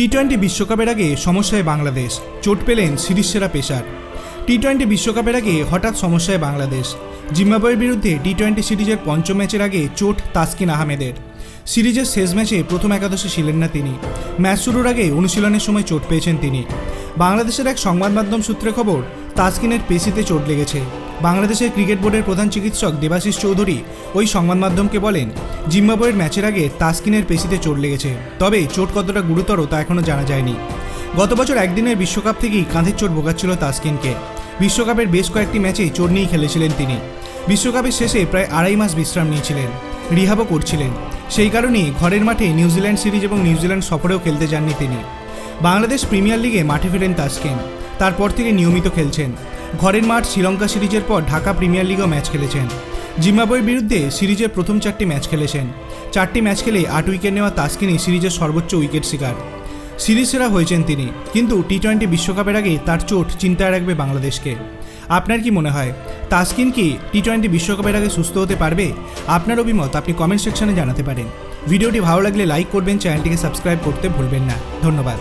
T twenty বিশ্বকাপের আগে সমস্যায় বাংলাদেশ, চোট পেলেন সিরিজ সেরা পেশার টি টোয়েন্টি বিশ্বকাপের আগে হঠাৎ সমস্যায় বাংলাদেশ, জিম্বাবুয়ের বিরুদ্ধে টি টোয়েন্টি সিরিজের পঞ্চম ম্যাচের আগে চোট তাসকিন আহমেদের। সিরিজের শেষ ম্যাচে প্রথম একাদশে ছিলেন না তিনি। ম্যাচ শুরুর আগে অনুশীলনের সময় চোট পেয়েছেন তিনি। বাংলাদেশের এক সংবাদ মাধ্যম সূত্রে খবর, তাসকিনের পেশিতে চোট লেগেছে। বাংলাদেশের ক্রিকেট বোর্ডের প্রধান চিকিৎসক দেবাশিস চৌধুরী ওই সংবাদ মাধ্যমকে বলেন, জিম্বাবুয়ের ম্যাচের আগে তাসকিনের পেশিতে চোট লেগেছে, তবে চোট কতটা গুরুতর তা এখনও জানা যায়নি। গত বছর একদিনের বিশ্বকাপ থেকেই কাঁধের চোট ভোগাচ্ছিল তাসকিনকে। বিশ্বকাপের বেশ কয়েকটি ম্যাচে চোট নিয়েই খেলেছিলেন তিনি। বিশ্বকাপের শেষে প্রায় আড়াই মাস বিশ্রাম নিয়েছিলেন, রিহাবও করছিলেন। সেই কারণেই ঘরের মাঠে নিউজিল্যান্ড সিরিজ এবং নিউজিল্যান্ড সফরেও খেলতে যাননি তিনি। বাংলাদেশ প্রিমিয়ার লিগে মাঠে ফেরেন তাসকিন। তারপর থেকে নিয়মিত খেলছেন। ঘরের মাঠ শ্রীলঙ্কা সিরিজের পর ঢাকা প্রিমিয়ার লিগও ম্যাচ খেলেছেন। জিম্বাবুয়ের বিরুদ্ধে সিরিজের প্রথম চারটি ম্যাচ খেলেছেন। চারটি ম্যাচ খেলে আট উইকেট নেওয়া তাসকিনই সিরিজের সর্বোচ্চ উইকেট শিকার। সিরিজ সেরা হয়েছেন তিনি, কিন্তু টি টোয়েন্টি বিশ্বকাপের আগে তার চোট চিন্তায় রাখবে বাংলাদেশকে। আপনার কি মনে হয়, তাসকিন কি টি টোয়েন্টি বিশ্বকাপের আগে সুস্থ হতে পারবে? আপনার অভিমত আপনি কমেন্ট সেকশনে জানাতে পারেন। ভিডিওটি ভালো লাগলে লাইক করবেন, চ্যানেলটিকে সাবস্ক্রাইব করতে ভুলবেন না। ধন্যবাদ।